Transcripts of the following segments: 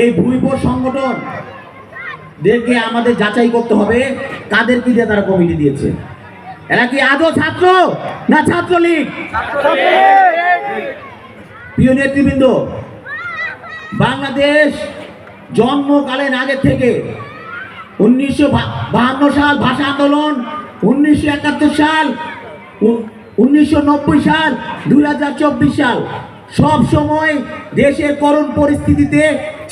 এই ভুইব সংগঠন দেরকে আমাদের যাচাই করতে হবে, কাদের কি দিয়ে তারা কমিটি দিয়েছে। এরা কি আদৌ ছাত্র না ছাত্রলীগ? প্রিয় নেতৃবৃন্দ, বাংলাদেশ জন্মকালীন আগে থেকে উনিশশো বাহান্ন সাল ভাষা আন্দোলন, উনিশশো একাত্তর সাল উনিশশো নব্বই সাল, দুই হাজার চব্বিশ সাল। সব সময় দেশের করুণ পরিস্থিতিতে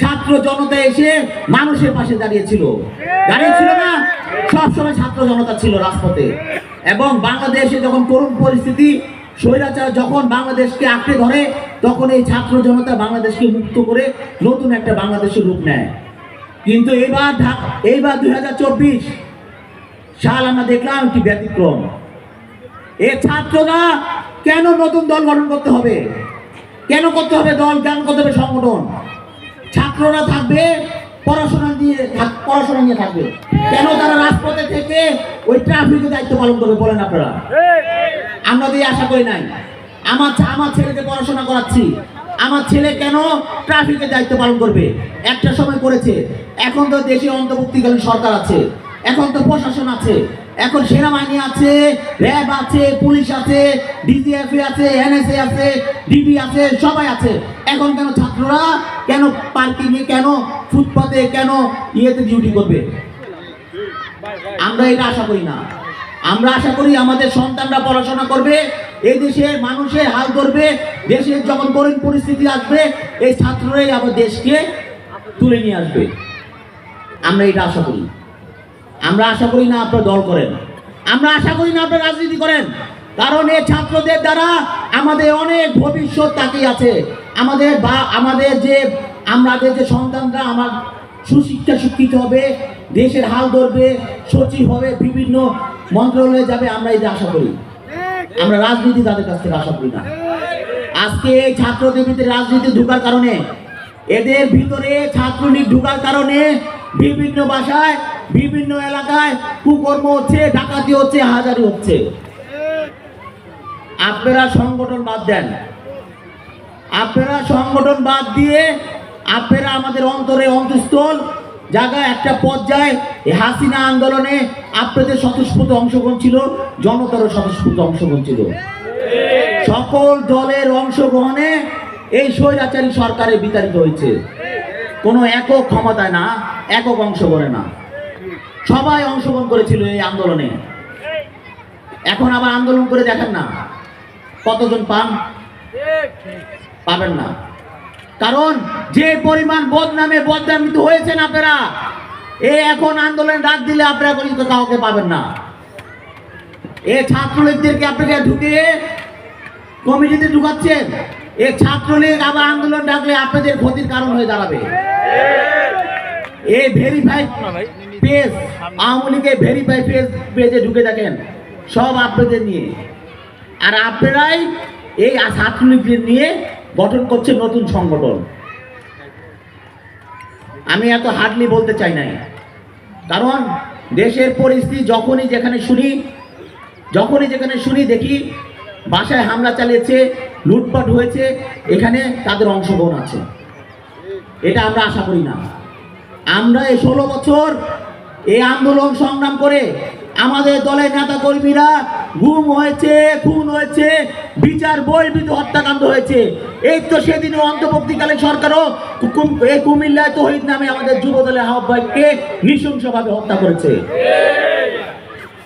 ছাত্র জনতা এসে মানুষের পাশে দাঁড়িয়েছিল। দাঁড়িয়েছিল না, সবসময় ছাত্র জনতা ছিল রাজপথে। এবং বাংলাদেশে যখন করুণ পরিস্থিতি, স্বৈরাচার যখন বাংলাদেশকে আঁকড়ে ধরে, তখন এই ছাত্র জনতা বাংলাদেশকে মুক্ত করে নতুন একটা বাংলাদেশের রূপ নেয়। কিন্তু এবার এইবার দুই হাজার চব্বিশ, সাল আমরা দেখলাম একটি ব্যতিক্রম। এ ছাত্ররা কেন নতুন দল গঠন করতে হবে? কেন করতে হবে দল? কেন করতে হবে সংগঠন? ছাত্ররা থাকবে, পড়াশোনা দিয়ে পড়াশোনা নিয়ে থাকবে। কেন তারা রাজপথে থেকে ওই ট্রাফিকের দায়িত্ব পালন করবে বলেন আপনারা? আমরা দিয়ে আশা করি নাই। আমার আমার ছেলেকে পড়াশোনা করাচ্ছি। আমার ছেলে কেন ট্রাফিকের দায়িত্ব পালন করবে? একটা সময় করেছে। এখন তো দেশে অন্তর্বর্তীকালীন সরকার আছে। এখন তো প্রশাসন আছে। এখন সেনাবাহিনী আছে, র্যাব আছে, পুলিশ আছে ডিজিএফ আছে এনএসএ আছে ডিবি আছে, সবাই আছে। এখন কেন ছাত্ররা কেন পার্কিংয়ে কেন ফুটপাতে কেন ইয়েতে ডিউটি করবে? আমরা এটা আশা করি না। আমরা আশা করি আমাদের সন্তানরা পড়াশোনা করবে, এই দেশের মানুষের হাল ধরবে দেশের যখন করুণ পরিস্থিতি আসবে, এই ছাত্ররাই আবার দেশকে তুলে নিয়ে আসবে। আমরা এটা আশা করি। আমরা আশা করি না আপনারা দল করেন। আমরা আশা করি না আপনারা রাজনীতি করেন। কারণ এই ছাত্রদের দ্বারা আমাদের অনেক ভবিষ্যৎ তাকিয়ে আছে। আমাদের বা, আমাদের যে আমাদের যে সন্তানরা আমার সুশিক্ষা শিক্ষিত হবে, দেশের হাল ধরবে, সচিব হবে, বিভিন্ন মন্ত্রণালয়ে যাবে, আমরা এই যে আশা করি। আমরা রাজনীতি তাদের কাছ থেকে আশা করি না। আজকে এই ছাত্রদের ভিতরে রাজনীতি ঢুকার কারণে, এদের ভিতরে ছাত্রলীগ ঢুকার কারণে বিভিন্ন বাসায় বিভিন্ন এলাকায় কুকর্ম হচ্ছে, ডাকাতি হচ্ছে, হাজারি হচ্ছে। আপনারা সংগঠন বাদ দেন। আপনারা সংগঠন বাদ দিয়ে আপনারা আমাদের অন্তরে অন্তঃস্থল জায়গায় একটা পর্যায়ে হাসিনা আন্দোলনে আপনাদের স্বতঃস্ফূর্ত অংশগ্রহণ ছিল, জনতারও স্বতঃস্ফূর্ত অংশগ্রহণ ছিল। সকল দলের অংশগ্রহণে এই স্বৈরাচারী সরকারে বিতাড়িত হয়েছে। কোনো একক ক্ষমতায় না, একক অংশগ্রহণে না। সবাই অংশগ্রহণ করেছিল এই আন্দোলনে। এখন আবার আন্দোলন করে দেখেন না। কতজন পান? পাবেন না। কারণ যে পরিমাণ বদনামে বদনামিত হয়েছেন আপনারা, এ এখন আন্দোলন ডাক দিলে আপনারা কিন্তু কাউকে পাবেন না। এ ছাত্রলীগদেরকে আপনাকে ঢুকিয়ে কমিটিতে ঢুকাচ্ছেন। এ ছাত্রলীগ আবার আন্দোলন ডাকলে আপনাদের ক্ষতির কারণ হয়ে দাঁড়াবে। এই ভেরিফাই পেজ আওয়ামী লীগের ভেরিফাই পেজ পেজে ঢুকে দেখেন, সব আপনাদের নিয়ে। আর আপনারাই এই ছাত্রলীগদের নিয়ে গঠন করছে নতুন সংগঠন। আমি এত হার্ডলি বলতে চাই নাই। কারণ দেশের পরিস্থিতি যখনই যেখানে শুনি, যখনই যেখানে শুনি দেখি বাসায় হামলা চালিয়েছে, লুটপাট হয়েছে, এখানে তাদের অংশগ্রহণ আছে। এটা আমরা আশা করি না। আমরা এই ষোলো বছর এই আন্দোলন সংগ্রাম করে আমাদের দলের নেতা কর্মীরা গুম হয়েছে, খুন হয়েছে, বিচার, বহির্ভূত হত্যাকাণ্ড হয়েছে। এই তো সেদিন অন্তর্বর্তীকালে সরকারও এই কুমিল্লায় তহিদ নামে আমাদের যুব দলের আহ্বায়ককে নৃশংসভাবে হত্যা করেছে।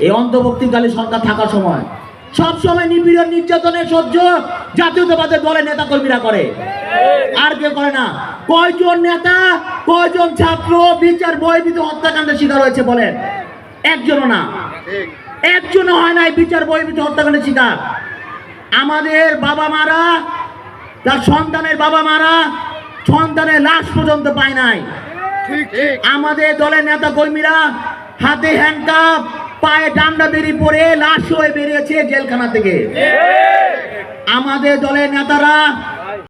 এই অন্তর্বর্তীকালে সরকার থাকার সময় সবসময় নিপীড়ন, নির্যাতনের সহ্য জাতীয়তাবাদের দলের নেতা কর্মীরা করে। আর কেউ করে না। কয়জন নেতা কয়জন ছাত্র বিচার বহির্ভূত হত্যাকাণ্ডের শিকার হয়েছে বলেন? একজনও না। একজনও হয় নাই বিচার বহির্ভূত হত্যাকাণ্ডের শিকার। আমাদের বাবা মারা তার সন্তানের বাবা মারা সন্তানের লাশ পর্যন্ত পায় নাই। আমাদের দলের নেতা কর্মীরা হাতে হ্যান্ডকাপ পায়ে ডান্ডা বেরিয়ে পড়ে লাশ হয়ে বেরিয়েছে জেলখানা থেকে। আমাদের দলের নেতারা